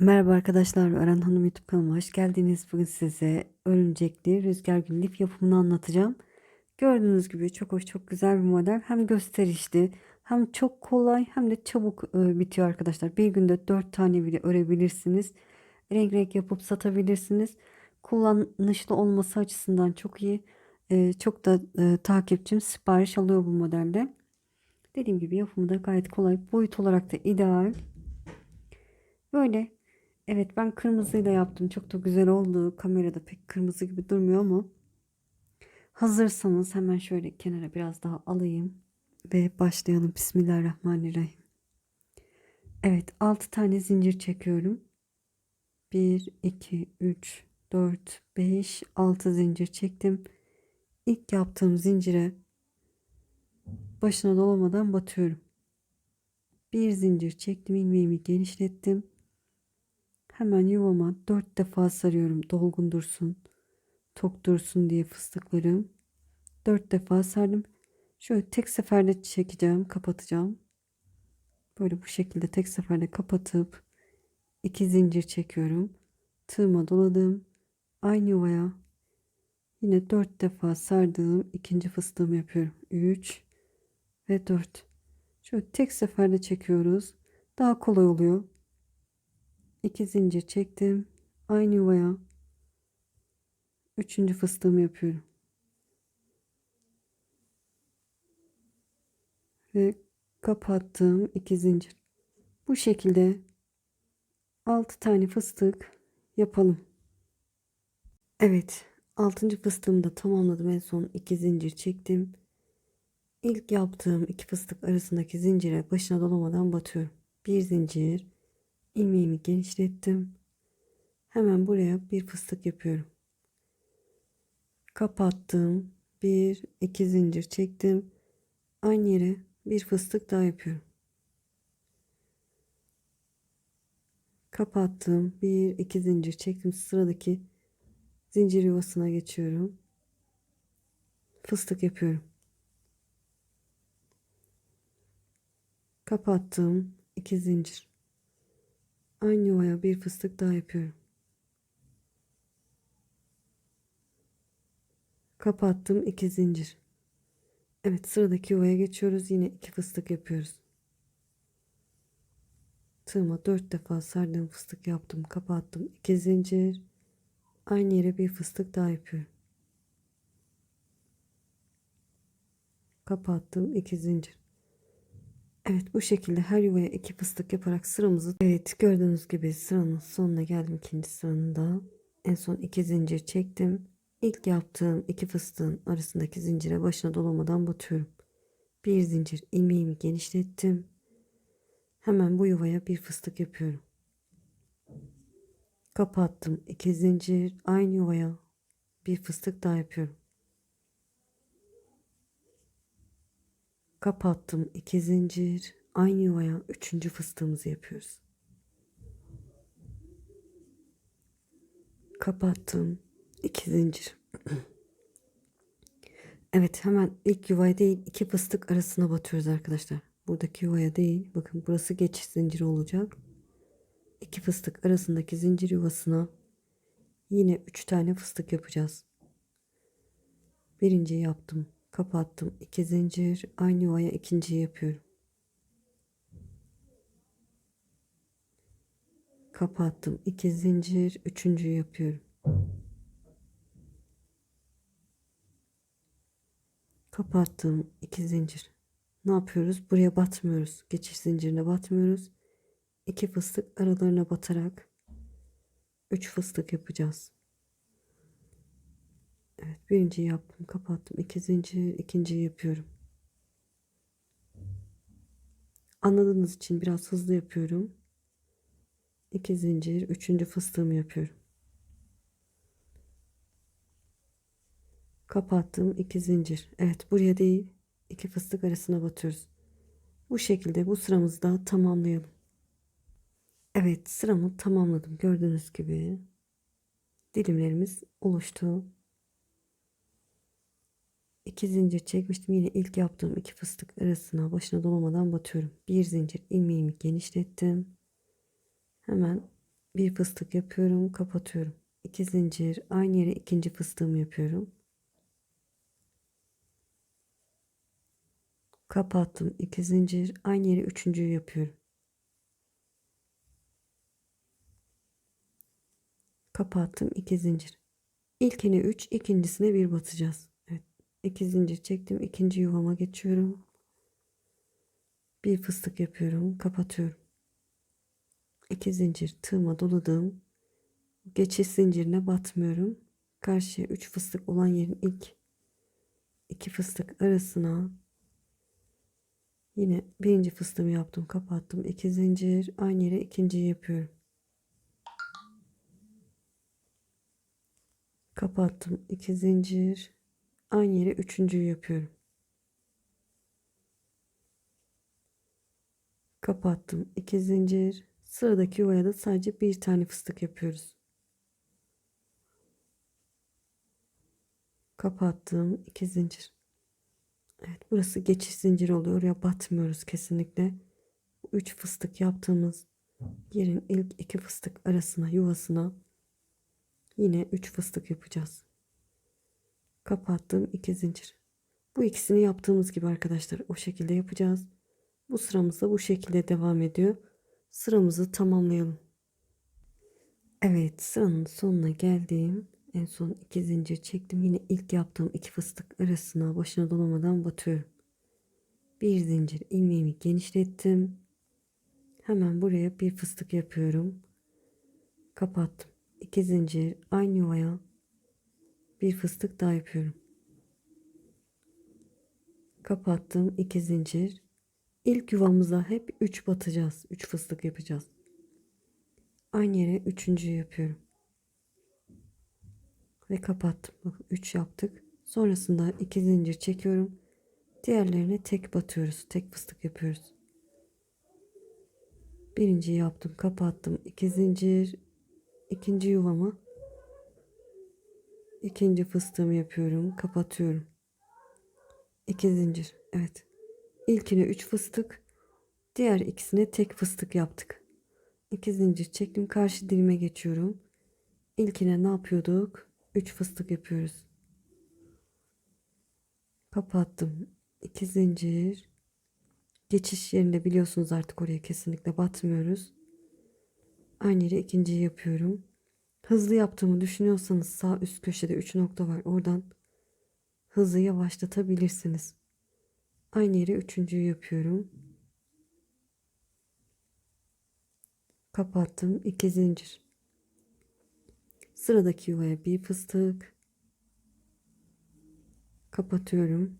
Merhaba arkadaşlar, Ören Hanım YouTube kanalıma hoş geldiniz. Bugün size örümcekli rüzgar gülü lif yapımını anlatacağım. Gördüğünüz gibi çok hoş, çok güzel bir model. Hem gösterişli, hem çok kolay, hem de çabuk e, bitiyor arkadaşlar. Bir günde 4 tane bile örebilirsiniz. Renk renk yapıp satabilirsiniz. Kullanışlı olması açısından çok iyi. E, çok da e, takipçim sipariş alıyor bu modelde. Dediğim gibi yapımı da gayet kolay. Boyut olarak da ideal. Böyle Evet ben kırmızıyla yaptım. Çok da güzel oldu. Kamerada pek kırmızı gibi durmuyor ama hazırsanız hemen şöyle kenara biraz daha alayım ve başlayalım. Bismillahirrahmanirrahim. Evet 6 tane zincir çekiyorum. 1 2 3 4 5 6 zincir çektim. İlk yaptığım zincire başına dolamadan batıyorum. Bir zincir çektim ilmeğimi genişlettim Hemen yuvama dört defa sarıyorum. Dolgun dursun. Tok dursun diye fıstıklarım. Dört defa sardım. Şöyle tek seferde çekeceğim. Kapatacağım. Böyle bu şekilde tek seferde kapatıp iki zincir çekiyorum. Tığıma doladım. Aynı yuvaya yine dört defa sardığım ikinci fıstığımı yapıyorum. Üç ve dört. Şöyle tek seferde çekiyoruz. Daha kolay oluyor. 2 zincir çektim. Aynı yuvaya üçüncü fıstığımı yapıyorum. Ve kapattım 2 zincir. Bu şekilde 6 tane fıstık yapalım. Evet, 6. fıstığımı da tamamladım. En son 2 zincir çektim. İlk yaptığım iki fıstık arasındaki zincire başına dolamadan batıyorum. Bir zincir, ilmeğimi genişlettim. Hemen buraya bir fıstık yapıyorum. Kapattım. Bir, iki zincir çektim. Aynı yere bir fıstık daha yapıyorum. Kapattım. Bir, iki zincir çektim. Sıradaki zincir yuvasına geçiyorum. Fıstık yapıyorum. Kapattım. iki zincir. Aynı yuvaya bir fıstık daha yapıyorum. Kapattım iki zincir. Evet sıradaki yuvaya geçiyoruz. Yine iki fıstık yapıyoruz. Tığıma dört defa sardığım fıstık yaptım. Kapattım iki zincir. Aynı yere bir fıstık daha yapıyorum. Kapattım iki zincir. Evet bu şekilde her yuvaya iki fıstık yaparak sıramızı evet gördüğünüz gibi sıranın sonuna geldim. İkinci sıranın en son iki zincir çektim. İlk yaptığım iki fıstığın arasındaki zincire başına dolamadan batıyorum. Bir zincir ilmeğimi genişlettim. Hemen bu yuvaya bir fıstık yapıyorum. Kapattım iki zincir. Aynı yuvaya bir fıstık daha yapıyorum kapattım iki zincir aynı yuvaya üçüncü fıstığımızı yapıyoruz. Kapattım iki zincir. Evet hemen ilk yuvaya değil iki fıstık arasına batıyoruz arkadaşlar. Buradaki yuvaya değil bakın burası geçiş zinciri olacak. İki fıstık arasındaki zincir yuvasına yine üç tane fıstık yapacağız. Birinci yaptım kapattım. İki zincir. Aynı yuvaya ikinciyi yapıyorum. Kapattım. İki zincir. Üçüncüyü yapıyorum. Kapattım. İki zincir. Ne yapıyoruz? Buraya batmıyoruz. Geçiş zincirine batmıyoruz. İki fıstık aralarına batarak üç fıstık yapacağız Evet birinci yaptım kapattım. İki zincir ikinciyi yapıyorum. Anladığınız için biraz hızlı yapıyorum. İki zincir üçüncü fıstığımı yapıyorum. Kapattım iki zincir evet buraya değil iki fıstık arasına batıyoruz. Bu şekilde bu sıramızı da tamamlayalım. Evet sıramı tamamladım. Gördüğünüz gibi dilimlerimiz oluştu 2 zincir çekmiştim. Yine ilk yaptığım iki fıstık arasına başına dolamadan batıyorum. Bir zincir ilmeğimi genişlettim. Hemen Bir fıstık yapıyorum, kapatıyorum. İki zincir, aynı yere ikinci fıstığımı yapıyorum. Kapattım. iki zincir, aynı yere üçüncüyü yapıyorum. Kapattım. iki zincir. İlkine 3, ikincisine 1 batacağız. Evet. 2 zincir çektim. ikinci yuvama geçiyorum. Bir fıstık yapıyorum. Kapatıyorum. 2 zincir tığıma doladım. Geçiş zincirine batmıyorum. Karşıya 3 fıstık olan yerin ilk iki fıstık arasına yine birinci fıstığımı yaptım. Kapattım. 2 zincir. Aynı yere ikinciyi yapıyorum. Kapattım. 2 zincir. Aynı yere üçüncüyü yapıyorum. Kapattım. 2 zincir. Sıradaki yuvaya da sadece bir tane fıstık yapıyoruz. Kapattım. 2 zincir. Evet burası geçiş zinciri oluyor. Oraya batmıyoruz kesinlikle. 3 fıstık yaptığımız yerin ilk iki fıstık arasına yuvasına Yine 3 fıstık yapacağız. Kapattım 2 zincir. Bu ikisini yaptığımız gibi arkadaşlar o şekilde yapacağız. Bu sıramız da bu şekilde devam ediyor. Sıramızı tamamlayalım. Evet sıranın sonuna geldim. En son 2 zincir çektim. Yine ilk yaptığım iki fıstık arasına başına dolamadan batıyorum. Bir zincir ilmeğimi genişlettim. Hemen buraya bir fıstık yapıyorum. Kapattım. 2 zincir aynı yuvaya bir fıstık daha yapıyorum. Kapattım 2 zincir. İlk yuvamıza hep 3 batacağız. 3 fıstık yapacağız. Aynı yere üçüncüyü yapıyorum. Ve kapattım. Bakın 3 yaptık. Sonrasında 2 zincir çekiyorum. Diğerlerine tek batıyoruz. Tek fıstık yapıyoruz. Birinciyi yaptım. Kapattım. 2 zincir ikinci yuvama ikinci fıstığımı yapıyorum kapatıyorum. İki zincir evet. İlkine üç fıstık diğer ikisine tek fıstık yaptık. İki zincir çektim karşı dilime geçiyorum. İlkine ne yapıyorduk? Üç fıstık yapıyoruz. Kapattım. İki zincir. Geçiş yerinde biliyorsunuz artık oraya kesinlikle batmıyoruz. Aynı yere ikinciyi yapıyorum. Hızlı yaptığımı düşünüyorsanız sağ üst köşede 3 nokta var. Oradan hızı yavaşlatabilirsiniz. Aynı yere üçüncüyü yapıyorum. Kapattım. 2 zincir. Sıradaki yuvaya bir fıstık. Kapatıyorum.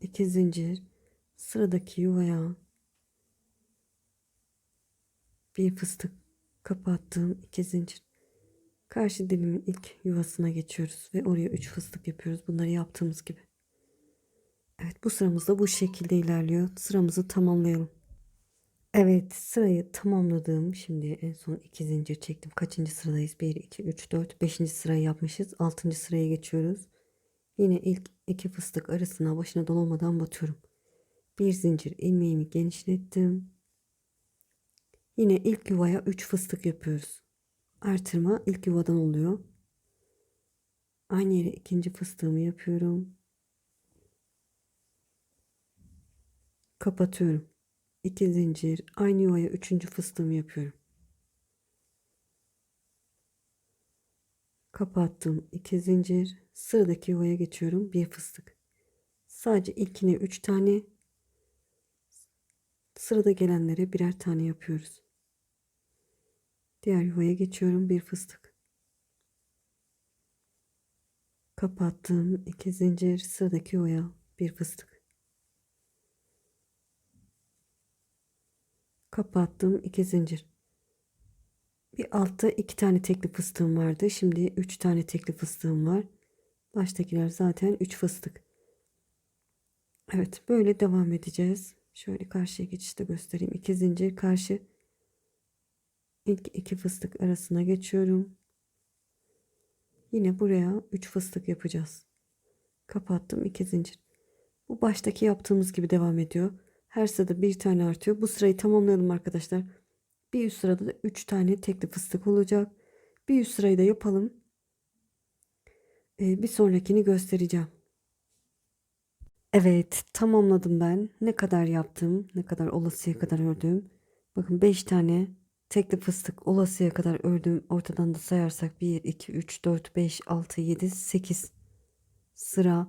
2 zincir. Sıradaki yuvaya bir fıstık kapattığım iki zincir. Karşı dilimin ilk yuvasına geçiyoruz ve oraya 3 fıstık yapıyoruz. Bunları yaptığımız gibi. Evet bu sıramız da bu şekilde ilerliyor. Sıramızı tamamlayalım. Evet sırayı tamamladım. Şimdi en son 2 zincir çektim. Kaçıncı sıradayız? 1, 2, 3, 4. 5. sırayı yapmışız. 6. sıraya geçiyoruz. Yine ilk iki fıstık arasına başına dolamadan batıyorum. Bir zincir ilmeğimi genişlettim. Yine ilk yuvaya 3 fıstık yapıyoruz. Artırma ilk yuvadan oluyor. Aynı yere ikinci fıstığımı yapıyorum. Kapatıyorum. 2 zincir aynı yuvaya üçüncü fıstığımı yapıyorum. Kapattım. 2 zincir. Sıradaki yuvaya geçiyorum. Bir fıstık. Sadece ilkine 3 tane. Sırada gelenlere birer tane yapıyoruz. Diğer yuvaya geçiyorum. Bir fıstık. Kapattım. iki zincir. Sıradaki yuvaya bir fıstık. Kapattım. iki zincir. Bir altta iki tane tekli fıstığım vardı. Şimdi üç tane tekli fıstığım var. Baştakiler zaten üç fıstık. Evet böyle devam edeceğiz. Şöyle karşıya geçişte göstereyim. İki zincir karşı ilk iki fıstık arasına geçiyorum. Yine buraya 3 fıstık yapacağız. Kapattım 2 zincir. Bu baştaki yaptığımız gibi devam ediyor. Her sırada bir tane artıyor. Bu sırayı tamamlayalım arkadaşlar. Bir üst sırada da 3 tane tekli fıstık olacak. Bir üst sırayı da yapalım. Ee, bir sonrakini göstereceğim. Evet, tamamladım ben. Ne kadar yaptım, ne kadar olasıya kadar ördüm. Bakın 5 tane tekli fıstık olasıya kadar ördüm. Ortadan da sayarsak 1, 2, 3, 4, 5, 6, 7, 8 sıra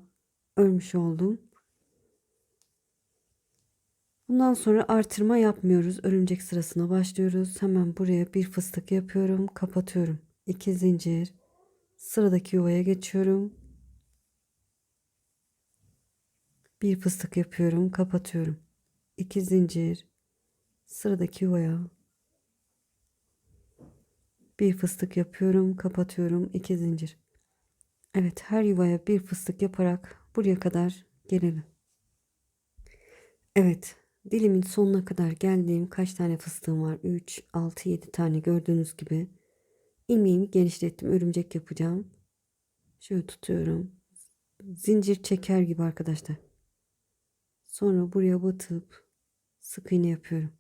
örmüş oldum. Bundan sonra artırma yapmıyoruz. Örümcek sırasına başlıyoruz. Hemen buraya bir fıstık yapıyorum. Kapatıyorum. 2 zincir. Sıradaki yuvaya geçiyorum. Bir fıstık yapıyorum. Kapatıyorum. 2 zincir. Sıradaki yuvaya. Bir fıstık yapıyorum. Kapatıyorum. 2 zincir. Evet her yuvaya bir fıstık yaparak buraya kadar gelelim. Evet dilimin sonuna kadar geldiğim kaç tane fıstığım var? 3, 6, 7 tane gördüğünüz gibi. ilmeğimi genişlettim. Örümcek yapacağım. Şöyle tutuyorum. Zincir çeker gibi arkadaşlar. Sonra buraya batıp sık iğne yapıyorum.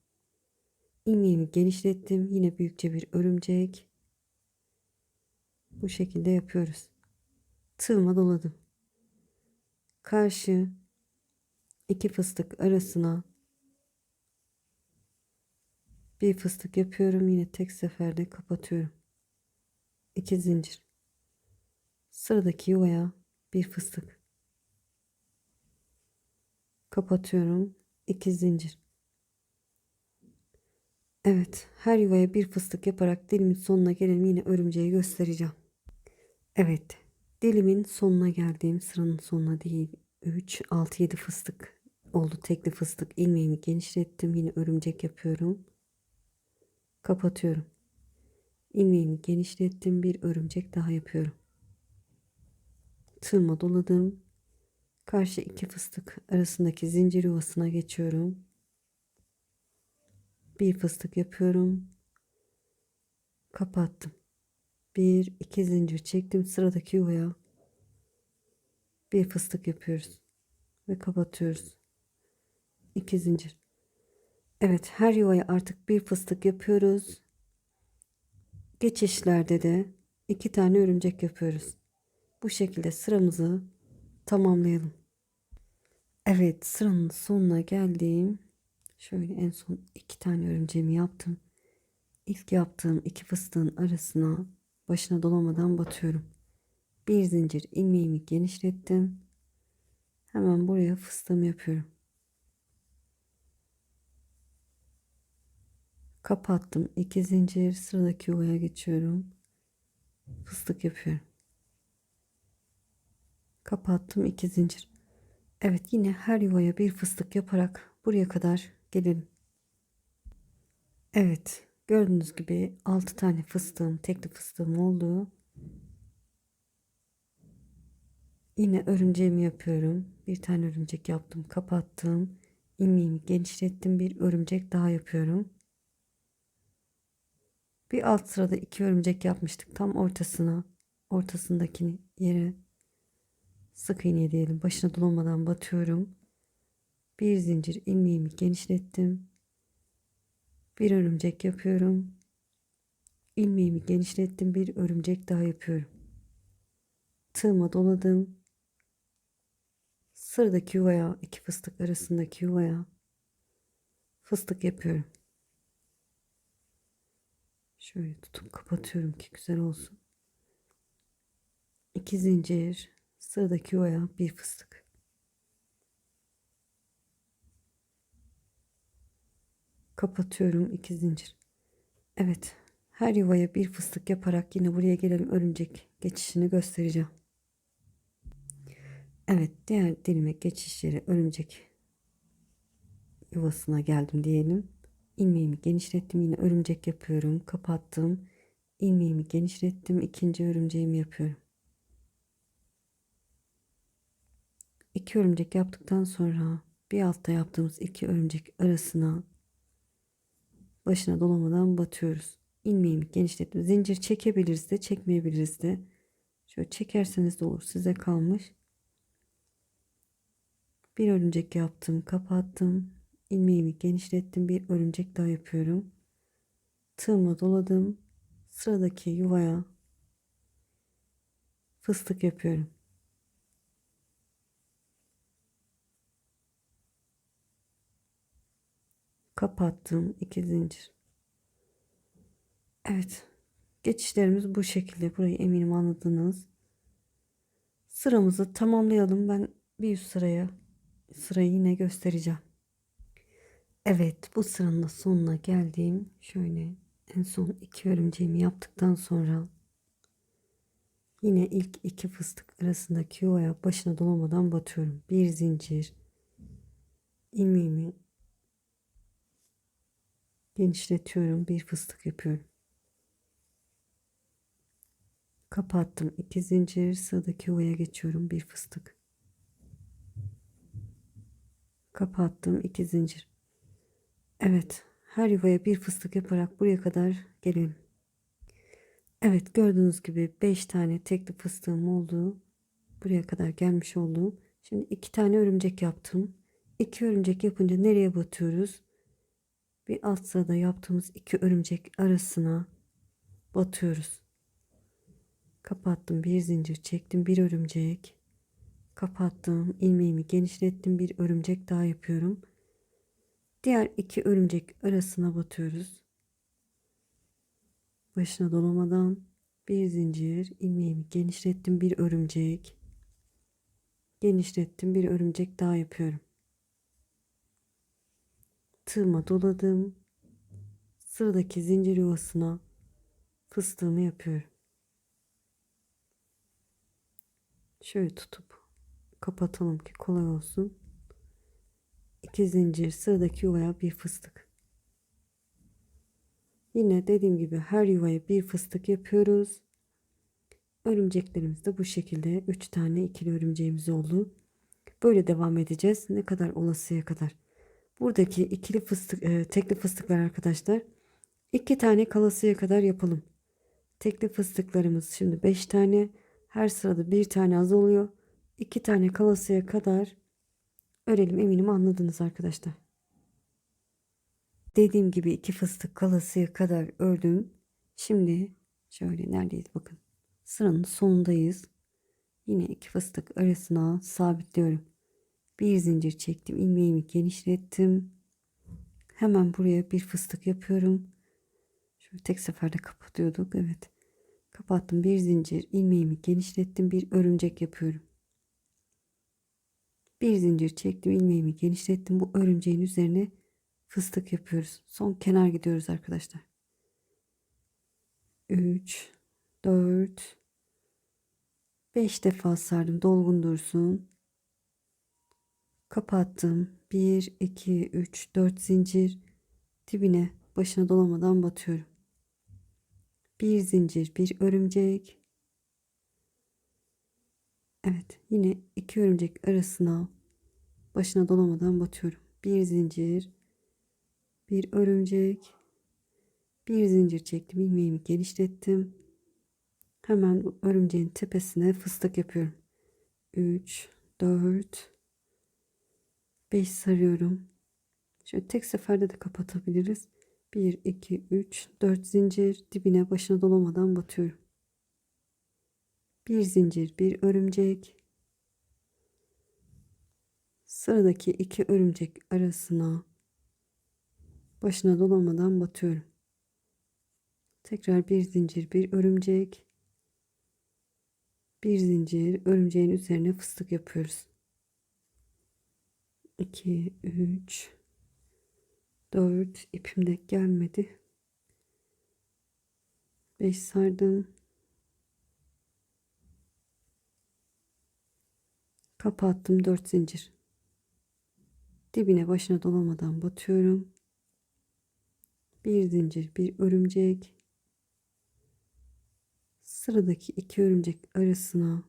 ilmeğimi genişlettim. Yine büyükçe bir örümcek. Bu şekilde yapıyoruz tığıma doladım. Karşı iki fıstık arasına bir fıstık yapıyorum. Yine tek seferde kapatıyorum. İki zincir. Sıradaki yuvaya bir fıstık. Kapatıyorum. iki zincir. Evet, her yuvaya bir fıstık yaparak dilimin sonuna gelelim. Yine örümceği göstereceğim. Evet, Dilimin sonuna geldiğim sıranın sonuna değil 3 6 7 fıstık oldu. Tekli fıstık ilmeğimi genişlettim. Yine örümcek yapıyorum. Kapatıyorum. İlmeğimi genişlettim. Bir örümcek daha yapıyorum. Tığıma doladım. Karşı iki fıstık arasındaki zincir yuvasına geçiyorum. Bir fıstık yapıyorum. Kapattım bir iki zincir çektim. Sıradaki yuvaya bir fıstık yapıyoruz ve kapatıyoruz. İki zincir. Evet her yuvaya artık bir fıstık yapıyoruz. Geçişlerde de iki tane örümcek yapıyoruz. Bu şekilde sıramızı tamamlayalım. Evet sıranın sonuna geldim. Şöyle en son iki tane örümceğimi yaptım. İlk yaptığım iki fıstığın arasına başına dolamadan batıyorum. Bir zincir ilmeğimi genişlettim. Hemen buraya fıstığımı yapıyorum. Kapattım. iki zincir sıradaki yuvaya geçiyorum. Fıstık yapıyorum. Kapattım. iki zincir. Evet yine her yuvaya bir fıstık yaparak buraya kadar gelelim. Evet Gördüğünüz gibi 6 tane fıstığım, tekli fıstığım oldu. Yine örümceğimi yapıyorum. Bir tane örümcek yaptım, kapattım. ilmeğimi genişlettim. Bir örümcek daha yapıyorum. Bir alt sırada iki örümcek yapmıştık. Tam ortasına, ortasındaki yere sık iğne diyelim. Başına dolamadan batıyorum. Bir zincir ilmeğimi genişlettim. Bir örümcek yapıyorum. ilmeğimi genişlettim. Bir örümcek daha yapıyorum. Tığıma doladım. Sıradaki yuvaya, iki fıstık arasındaki yuvaya fıstık yapıyorum. Şöyle tutup kapatıyorum ki güzel olsun. İki zincir, sıradaki yuvaya bir fıstık. Kapatıyorum iki zincir. Evet her yuvaya bir fıstık yaparak yine buraya gelelim örümcek geçişini göstereceğim. Evet diğer dilime geçişleri örümcek yuvasına geldim diyelim. İlmeğimi genişlettim yine örümcek yapıyorum. Kapattım. İlmeğimi genişlettim ikinci örümceğimi yapıyorum. İki örümcek yaptıktan sonra bir altta yaptığımız iki örümcek arasına başına dolamadan batıyoruz. İlmeğimi genişlettim. Zincir çekebiliriz de çekmeyebiliriz de. Şöyle çekerseniz de olur. Size kalmış. Bir örümcek yaptım. Kapattım. ilmeğimi genişlettim. Bir örümcek daha yapıyorum. tığımı doladım. Sıradaki yuvaya fıstık yapıyorum. Kapattım iki zincir. Evet. Geçişlerimiz bu şekilde. Burayı eminim anladınız. Sıramızı tamamlayalım. Ben bir üst sıraya sırayı yine göstereceğim. Evet bu sıranın sonuna geldim. Şöyle en son iki örümceğimi yaptıktan sonra yine ilk iki fıstık arasındaki yuvaya başına dolamadan batıyorum. Bir zincir ilmeğimi genişletiyorum. Bir fıstık yapıyorum. Kapattım. iki zincir sıradaki yuvaya geçiyorum. Bir fıstık. Kapattım. iki zincir. Evet. Her yuvaya bir fıstık yaparak buraya kadar gelelim. Evet gördüğünüz gibi 5 tane tekli fıstığım oldu. Buraya kadar gelmiş oldu. Şimdi iki tane örümcek yaptım. İki örümcek yapınca nereye batıyoruz? Bir alt sırada yaptığımız iki örümcek arasına batıyoruz. Kapattım bir zincir çektim bir örümcek. Kapattım ilmeğimi genişlettim bir örümcek daha yapıyorum. Diğer iki örümcek arasına batıyoruz. Başına dolamadan bir zincir ilmeğimi genişlettim bir örümcek. Genişlettim bir örümcek daha yapıyorum. Tığıma doladım. Sıradaki zincir yuvasına fıstığımı yapıyorum. Şöyle tutup kapatalım ki kolay olsun. İki zincir sıradaki yuvaya bir fıstık. Yine dediğim gibi her yuvaya bir fıstık yapıyoruz. Örümceklerimiz de bu şekilde 3 tane ikili örümceğimiz oldu. Böyle devam edeceğiz. Ne kadar olasıya kadar. Buradaki ikili fıstık, e, tekli fıstıklar arkadaşlar. 2 tane kalasıya kadar yapalım. Tekli fıstıklarımız şimdi 5 tane. Her sırada bir tane az oluyor. 2 tane kalasıya kadar örelim. Eminim anladınız arkadaşlar. Dediğim gibi iki fıstık kalasıya kadar ördüm. Şimdi şöyle neredeyiz bakın. Sıranın sonundayız. Yine iki fıstık arasına sabitliyorum. Bir zincir çektim. ilmeğimi genişlettim. Hemen buraya bir fıstık yapıyorum. Şöyle tek seferde kapatıyorduk. Evet. Kapattım. Bir zincir. ilmeğimi genişlettim. Bir örümcek yapıyorum. Bir zincir çektim. ilmeğimi genişlettim. Bu örümceğin üzerine fıstık yapıyoruz. Son kenar gidiyoruz arkadaşlar. 3 4 5 defa sardım. Dolgun dursun. Kapattım. 1 2 3 4 zincir dibine başına dolamadan batıyorum. Bir zincir, bir örümcek. Evet, yine iki örümcek arasına başına dolamadan batıyorum. Bir zincir, bir örümcek, bir zincir çektim. ilmeğimi genişlettim. Hemen örümceğin tepesine fıstık yapıyorum. 3, 4, 5 sarıyorum. Şöyle tek seferde de kapatabiliriz. 1, 2, 3, 4 zincir dibine başına dolamadan batıyorum. Bir zincir, bir örümcek. Sıradaki iki örümcek arasına başına dolamadan batıyorum. Tekrar bir zincir, bir örümcek. Bir zincir, örümceğin üzerine fıstık yapıyoruz. 2, 3, 4 ipim de gelmedi. 5 sardım. Kapattım 4 zincir. Dibine başına dolamadan batıyorum. Bir zincir, bir örümcek. Sıradaki iki örümcek arasına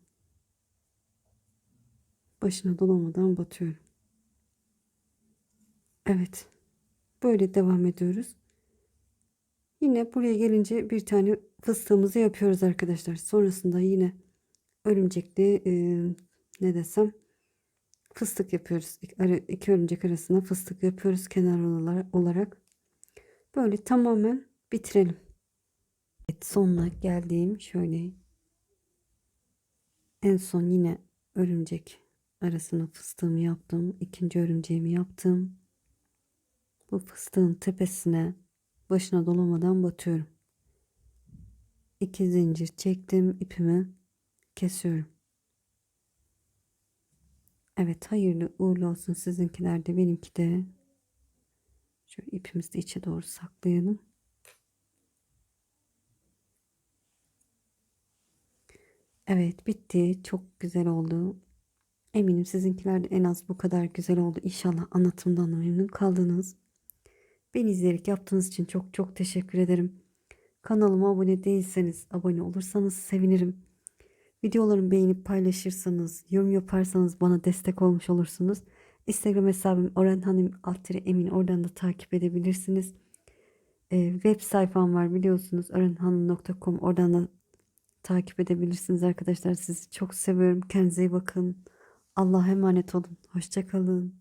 başına dolamadan batıyorum. Evet. Böyle devam ediyoruz. Yine buraya gelince bir tane fıstığımızı yapıyoruz arkadaşlar. Sonrasında yine örümcekli e, ne desem fıstık yapıyoruz. İki, örümcek arasına fıstık yapıyoruz kenar olarak. Böyle tamamen bitirelim. Evet, sonuna geldiğim şöyle en son yine örümcek arasına fıstığımı yaptım. İkinci örümceğimi yaptım. Bu fıstığın tepesine başına dolamadan batıyorum. İki zincir çektim ipimi kesiyorum. Evet hayırlı uğurlu olsun sizinkiler de benimki de. Şöyle ipimizi de içe doğru saklayalım. Evet bitti. Çok güzel oldu. Eminim sizinkiler de en az bu kadar güzel oldu. İnşallah anlatımdan da memnun kaldınız. Beni izleyerek yaptığınız için çok çok teşekkür ederim. Kanalıma abone değilseniz abone olursanız sevinirim. Videolarımı beğenip paylaşırsanız, yorum yaparsanız bana destek olmuş olursunuz. Instagram hesabım Orhan Emin oradan da takip edebilirsiniz. Ee, web sayfam var biliyorsunuz orhanhanım.com oradan da takip edebilirsiniz arkadaşlar. Sizi çok seviyorum. Kendinize iyi bakın. Allah'a emanet olun. Hoşçakalın.